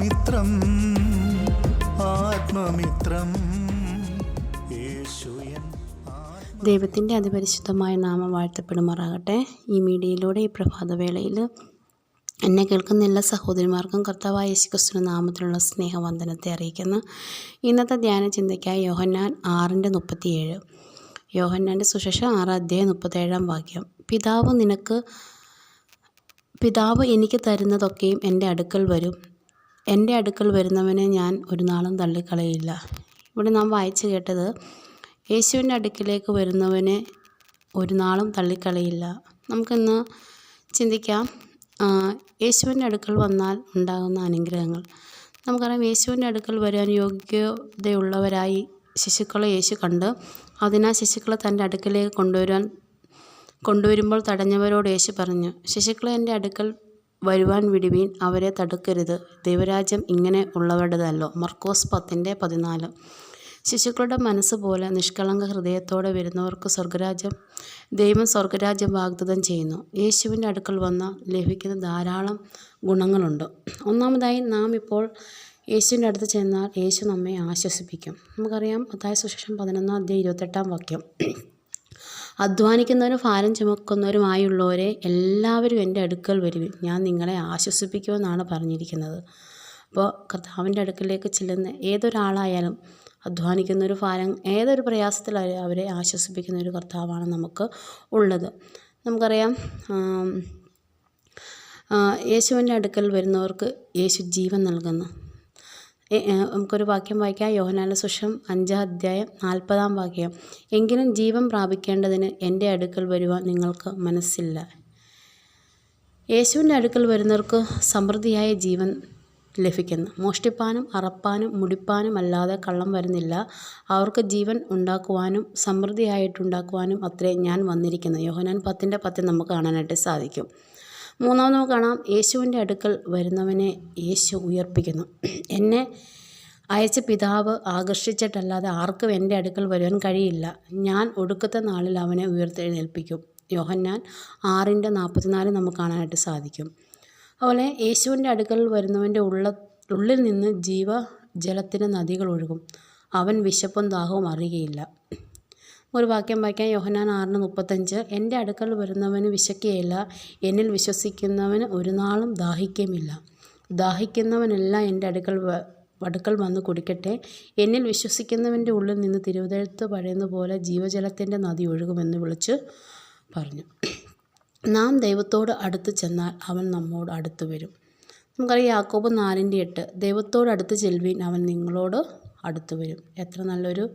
ആത്മമിത്രം ആത്മമിത്രം. ദൈവത്തിന്റെ അതിപരിശുദ്ധമായ നാമം വാഴ്ത്തപ്പെടുമാറാകട്ടെ. ഈ മീഡിയയിലൂടെ ഈ പ്രഭാതവേളയിൽ എന്നെ കേൾക്കുന്ന എല്ലാ സഹോദരിമാർക്കും കർത്താവായ യേശുക്രിസ്തുവിന്റെ നാമത്തിലുള്ള സ്നേഹവന്ദനത്തെ അറിയിക്കുന്നു. ഇന്നത്തെ ധ്യാന ചിന്തയ്ക്കായി യോഹന്നാൻ ആറിന്റെ മുപ്പത്തിയേഴ്. യോഹന്നാന്റെ സുശേഷം ആറ് അധ്യായം മുപ്പത്തേഴാം വാക്യം. പിതാവ് നിനക്ക് പിതാവ് എനിക്ക് തരുന്നതൊക്കെയും എന്റെ അടുക്കൽ വരും. എന്റെ അടുക്കൽ വരുന്നവനെ ഞാൻ ഒരു നാളും തള്ളിക്കളയില്ല. ഇവിടെ നാം വായിച്ചു കേട്ടത് യേശുവിന്റെ അടുക്കിലേക്ക് വരുന്നവനെ ഒരു നാളും തള്ളിക്കളയില്ല. നമുക്കിന്ന് ചിന്തിക്കാം യേശുവിന്റെ അടുക്കൽ വന്നാൽ ഉണ്ടാകുന്ന അനുഗ്രഹങ്ങൾ. നമുക്കറിയാം യേശുവിന്റെ അടുക്കൽ വരാൻ യോഗ്യതയുള്ളവരായി ശിശുക്കളെ യേശു കണ്ട് അതിനാൽ ശിശുക്കളെ തന്റെ അടുക്കലേക്ക് കൊണ്ടുവരാൻ കൊണ്ടുവരുമ്പോൾ തടഞ്ഞവരോട് യേശു പറഞ്ഞു ശിശുക്കളെ എന്റെ അടുക്കൽ വരുവാൻ വിടുവീൻ അവരെ തടുക്കരുത്. ദൈവരാജ്യം ഇങ്ങനെ ഉള്ളവരുടേതല്ലോ. മർക്കോസ് പത്തിന്റെ പതിനാല്. ശിശുക്കളുടെ മനസ്സ് പോലെ നിഷ്കളങ്ക ഹൃദയത്തോടെ വരുന്നവർക്ക് സ്വർഗരാജ്യം ദൈവം സ്വർഗരാജ്യം വാഗ്ദത്തം ചെയ്യുന്നു. യേശുവിന്റെ അടുക്കൽ വന്ന ലഭിക്കുന്ന ധാരാളം ഗുണങ്ങളുണ്ട്. ഒന്നാമതായി നാം ഇപ്പോൾ യേശുവിന്റെ അടുത്ത് ചെന്നാൽ യേശു നമ്മെ ആശ്വസിപ്പിക്കും. നമുക്കറിയാം അതായ സുശേഷം പതിനൊന്നാം അധ്യായം ഇരുപത്തെട്ടാം വാക്യം. അധ്വാനിക്കുന്നവരും ഭാരം ചുമക്കുന്നവരുമായുള്ളവരെ എല്ലാവരും എന്റെ അടുക്കൽ വരുവിൻ ഞാൻ നിങ്ങളെ ആശ്വസിപ്പിക്കുമെന്നാണ് പറഞ്ഞിരിക്കുന്നത്. അപ്പോൾ കർത്താവിന്റെ അടുക്കലേക്ക് ചെല്ലുന്ന ഏതൊരാളായാലും അധ്വാനിക്കുന്ന ഒരു ഭാരം ഏതൊരു പ്രയാസത്തിലായാലും അവരെ ആശ്വസിപ്പിക്കുന്ന ഒരു കർത്താവാണ് നമുക്ക് ഉള്ളത്. നമുക്കറിയാം യേശുവിന്റെ അടുക്കൽ വരുന്നവർക്ക് യേശു ജീവൻ നൽകുന്നു. നമുക്കൊരു വാക്യം വായിക്കാം. യോഹനാല സുഷം അഞ്ചാം അധ്യായം നാൽപ്പതാം വാക്യം. എങ്കിലും ജീവൻ പ്രാപിക്കേണ്ടതിന് എന്റെ അടുക്കൽ വരുവാൻ നിങ്ങൾക്ക് മനസ്സില്ല. യേശുവിന്റെ അടുക്കൽ വരുന്നവർക്ക് സമൃദ്ധിയായ ജീവൻ ലഭിക്കുന്നു. മോഷ്ടിപ്പാനും അറപ്പാനും മുടിപ്പാനും അല്ലാതെ കള്ളം വരുന്നില്ല. അവർക്ക് ജീവൻ ഉണ്ടാക്കുവാനും സമൃദ്ധിയായിട്ടുണ്ടാക്കുവാനും അത്രേ ഞാൻ വന്നിരിക്കുന്നത് യോഹനാൻ പത്തിന്റെ പത്തിൽ നമുക്ക് കാണാനായിട്ട് സാധിക്കും. മൂന്നാമത് കാണാം. യേശുവിന്റെ അടുക്കൽ വരുന്നവനെ യേശു ഉയർപ്പിക്കുന്നു. എന്നെ അയച്ച പിതാവ് ആകർഷിച്ചിട്ടല്ലാതെ ആർക്കും എന്റെ അടുക്കൽ വരുവാൻ കഴിയില്ല. ഞാൻ ഒടുക്കത്തെ നാളിൽ അവനെ ഉയർത്തെഴുന്നേൽപ്പിക്കും. യോഹന്നാൻ ആറിന്റെ നാൽപ്പത്തിനാല് നമുക്ക് കാണാനായിട്ട് സാധിക്കും. അതുപോലെ യേശുവിന്റെ അടുക്കൽ വരുന്നവന്റെ ഉള്ള ഉള്ളിൽ നിന്ന് ജീവജലത്തിന് നദികൾ ഒഴുകും. അവൻ വിശപ്പും ദാഹവും അറിയുകയില്ല. ഒരു വാക്യം വായിക്കാൻ യോഹനാൻ ആറിന് മുപ്പത്തഞ്ച് എന്റെ അടുക്കൽ വരുന്നവന് വിശക്കുകയില്ല എന്നിൽ വിശ്വസിക്കുന്നവന് ഒരു നാളും ദാഹിക്കുകയുമില്ല ദാഹിക്കുന്നവനെല്ലാം എന്റെ അടുക്കൽ അടുക്കൽ വന്ന് കുടിക്കട്ടെ. എന്നിൽ വിശ്വസിക്കുന്നവന്റെ ഉള്ളിൽ നിന്ന് തിരുവനന്തപുരത്ത് പഴയുന്ന പോലെ ജീവജലത്തിന്റെ നദി ഒഴുകുമെന്ന് വിളിച്ച് പറഞ്ഞു. നാം ദൈവത്തോട് അടുത്ത് ചെന്നാൽ അവൻ നമ്മോട് അടുത്ത് വരും. നമുക്കറിയാം യാക്കോബ് നാലിന്റെ എട്ട് ദൈവത്തോട് അടുത്ത് ചെൽവീൻ അവൻ നിങ്ങളോട് അടുത്ത് വരും. എത്ര നല്ലൊരു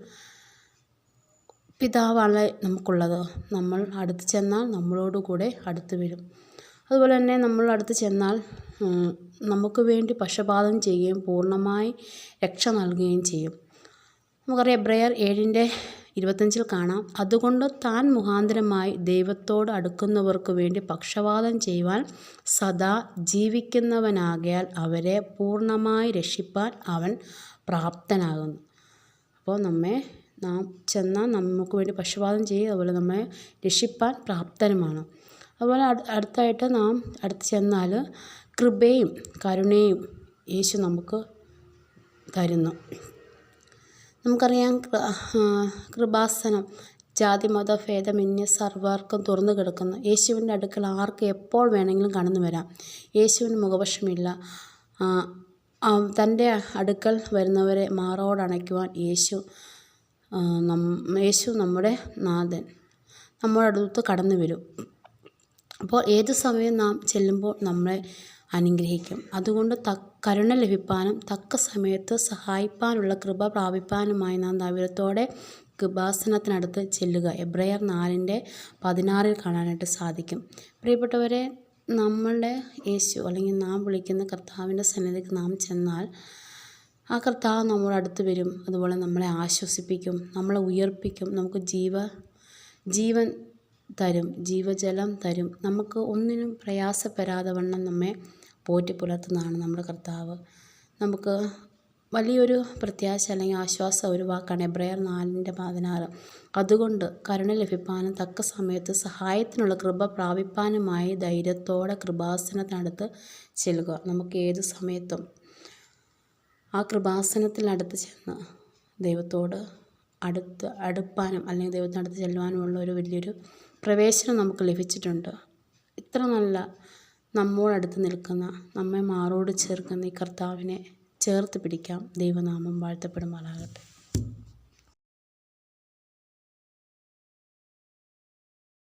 പിതാവാണ് നമുക്കുള്ളത്. നമ്മൾ അടുത്ത് ചെന്നാൽ നമ്മളോട് കൂടെ അടുത്ത് വരും. അതുപോലെ തന്നെ നമ്മൾ അടുത്ത് ചെന്നാൽ നമുക്ക് വേണ്ടി പക്ഷപാതം ചെയ്യുകയും പൂർണമായി രക്ഷ നൽകുകയും ചെയ്യും. നമുക്കറിയാം എബ്രയർ ഏഴിന്റെ ഇരുപത്തഞ്ചിൽ കാണാം അതുകൊണ്ട് താൻ മുഖാന്തരമായി ദൈവത്തോട് അടുക്കുന്നവർക്ക് വേണ്ടി പക്ഷപാതം ചെയ്യുവാൻ സദാ ജീവിക്കുന്നവനാകയാൽ അവരെ പൂർണമായി രക്ഷിപ്പാൻ അവൻ പ്രാപ്തനാകുന്നു. അപ്പോൾ നമ്മെ നാം ചെന്നാൽ നമുക്ക് വേണ്ടി പക്ഷപാതം ചെയ്യും അതുപോലെ നമ്മെ രക്ഷിപ്പാൻ പ്രാപ്തനുമാണ്. അതുപോലെ അടു- അടുത്തായിട്ട് നാം അടുത്ത് ചെന്നാൽ കൃപയും കരുണയും യേശു നമുക്ക് തരുന്നു. നമുക്കറിയാം കൃപാസനം ജാതി മത ഭേദമന്യ സർവർക്കും തുറന്നു കിടക്കുന്നു. യേശുവിന്റെ അടുക്കൽ ആർക്ക് എപ്പോൾ വേണമെങ്കിലും കടന്നു വരാം. യേശുവിന് മുഖപക്ഷമില്ല തന്റെ അടുക്കൽ വരുന്നവരെ മാറോടണയ്ക്കുവാൻ യേശു യേശു നമ്മുടെ നാഥൻ. നമ്മുടെ അടുത്ത് കടന്നു വരും. അപ്പോൾ ഏത് സമയം നാം ചെല്ലുമ്പോൾ നമ്മളെ അനുഗ്രഹിക്കും. അതുകൊണ്ട് ത കരുണ ലഭിപ്പാനും തക്ക സമയത്ത് സഹായിപ്പാനുള്ള കൃപ പ്രാപിപ്പാനുമായി നാം ദൈവത്തോടെ കൃപാസനത്തിനടുത്ത് ചെല്ലുക. എബ്രയർ നാലിന്റെ പതിനാറിൽ കാണാനായിട്ട് സാധിക്കും. പ്രിയപ്പെട്ടവരെ നമ്മളുടെ യേശു അല്ലെങ്കിൽ നാം വിളിക്കുന്ന കർത്താവിന്റെ സന്നിധിക്ക് നാം ചെന്നാൽ ആ കർത്താവ് നമ്മുടെ അടുത്ത് വരും. അതുപോലെ നമ്മളെ ആശ്വസിപ്പിക്കും നമ്മളെ ഉയർപ്പിക്കും. നമുക്ക് ജീവ ജീവൻ തരും ജീവജലം തരും. നമുക്ക് ഒന്നിനും പ്രയാസപ്പെടാതെ വണ്ണം നമ്മെ പോറ്റി പുലർത്തുന്നതാണ് നമ്മുടെ കർത്താവ്. നമുക്ക് വലിയൊരു പ്രത്യാശ അല്ലെങ്കിൽ ആശ്വാസം ഒരു വാക്കാണ് എബ്രയർ നാലിന്റെ പതിനാറ്. അതുകൊണ്ട് കരുണ ലഭിപ്പാനും തക്ക സമയത്ത് സഹായത്തിനുള്ള കൃപ പ്രാപിപ്പാനുമായി ധൈര്യത്തോടെ കൃപാസനത്തിനടുത്ത് ചെല്ലുക. നമുക്ക് ഏത് സമയത്തും ആ കൃപാസനത്തിൽ അടുത്ത് ചെന്ന് ദൈവത്തോട് അടുത്ത് അടുപ്പാനും അല്ലെങ്കിൽ ദൈവത്തിനടുത്ത് ചെല്ലുവാനുമുള്ള ഒരു വലിയൊരു പ്രവേശനം നമുക്ക് ലഭിച്ചിട്ടുണ്ട്. ഇത്ര നല്ല നമ്മോടടുത്ത് നിൽക്കുന്ന നമ്മെ മാറോട് ചേർക്കുന്ന ഈ കർത്താവിനെ ചേർത്ത് പിടിക്കാം. ദൈവനാമം വാഴ്ത്തപ്പെടുമാറാകട്ടെ.